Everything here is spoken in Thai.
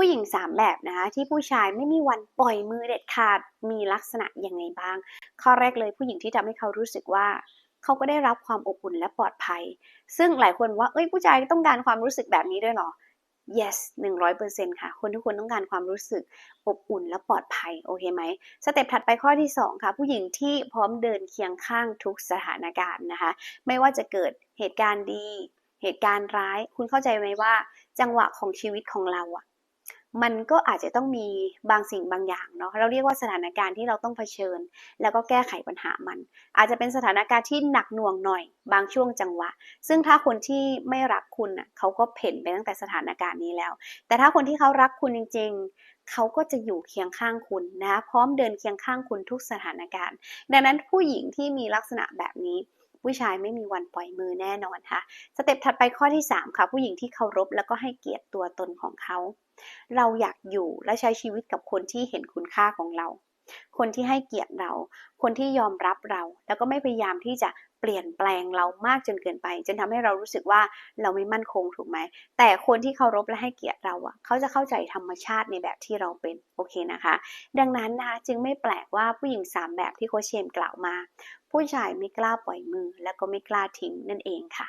ผู้หญิง 3 แบบนะคะที่ผู้ชายไม่มีวันปล่อยมือเด็ดขาดมีลักษณะยังไงบ้าง ข้อแรกเลยผู้หญิงที่ทำให้เขารู้สึกว่าเขาก็ได้รับความอบอุ่นและปลอดภัย ซึ่งหลายคนว่าเอ้ยผู้ชายต้องการความรู้สึกแบบนี้ด้วยเหรอ yes 100%ค่ะ คนทุกคนต้องการความรู้สึกอบอุ่นและปลอดภัย โอเคไหม สเต็ปถัดไปข้อที่ 2 ค่ะ ผู้หญิงที่พร้อมเดินเคียงข้างทุกสถานการณ์นะคะ ไม่ว่าจะเกิดเหตุการณ์ดี เหตุการณ์ร้าย คุณเข้าใจไหมว่า จังหวะของชีวิตของเราอะ มันก็อาจจะต้องมีบางสิ่งบางอย่างเนาะเราเรียกว่าสถานการณ์ที่เราต้องเผชิญ แล้วก็แก้ไขปัญหามัน อาจจะเป็นสถานการณ์ที่หนักหน่วงหน่อย บางช่วงจังหวะ ซึ่งถ้าคนที่ไม่รักคุณอะเขาก็เพ่นไปตั้งแต่สถานการณ์นี้แล้ว แต่ถ้าคนที่เขารักคุณจริง ๆ เขาก็จะอยู่เคียงข้างคุณนะพร้อมเดินเคียงข้างคุณทุกสถานการณ์ ดังนั้นผู้หญิงที่มีลักษณะแบบนี้ ผู้ชายไม่มีวันปล่อยมือแน่นอนค่ะ สเต็ปถัดไปข้อที่ 3 ค่ะ ผู้หญิงที่เคารพแล้วก็ให้เกียรติตัวตนของเขา เราอยากอยู่และใช้ชีวิตกับคนที่เห็นคุณค่าของเรา คนที่ให้เกียรติเรา คนที่ยอมรับเรา แล้วก็ไม่พยายามที่จะเปลี่ยนแปลงเรามากจนเกินไป จนทำให้เรารู้สึกว่าเราไม่มั่นคงถูกไหม แต่คนที่เคารพและให้เกียรติเราอะเขาจะเข้าใจธรรมชาติในแบบที่เราเป็นโอเคนะคะ ดังนั้นนะคะจึงไม่แปลกว่าผู้หญิง 3 แบบที่โคเชนกล่าวมา ผู้ชายไม่กล้าปล่อยมือ และก็ไม่กล้าทิ้งนั่นเองค่ะ